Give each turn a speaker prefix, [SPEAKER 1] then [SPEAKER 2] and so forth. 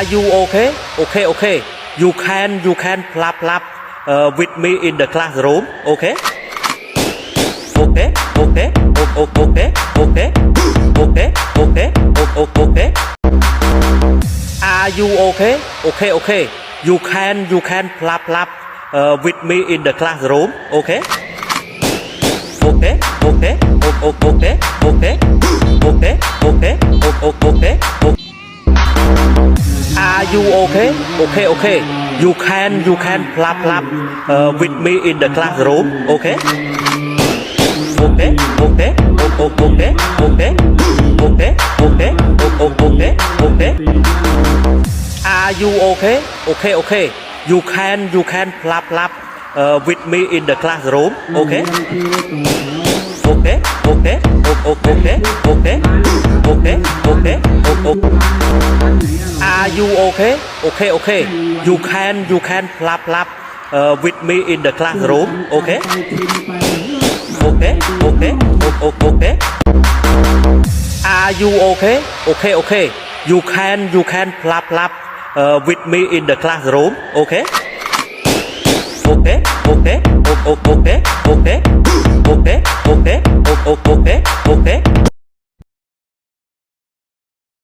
[SPEAKER 1] Are you okay? Okay, okay. You can, you can plap plap uh, with me in the classroom. Okay? Okay, okay, okay, okay, okay, okay, okay. Are you okay? Okay, okay. You can, you can plap plap uh, with me in the classroom. Okay? Okay, okay, okay, okay, okay, okay, o- o- okay. O- Are you okay? Okay, okay. You can, you can plap plap uh, with me in the classroom. Okay? Okay, okay, o- o- okay, okay, okay, okay, o- o- okay, okay. Are you okay? Okay, okay. You can, you can plap plap uh, with me in the classroom. Okay? Okay, okay, o- o- okay, okay, okay, okay, o- o- Are you okay? Okay, okay. You can, you can plap plap uh, with me in the classroom. Okay? Okay, okay, okay. Are you okay? Okay, okay. You can, you can plap plap uh, with me in the classroom. Okay? Okay, okay, o- o- okay, okay, okay, okay, o- o- okay.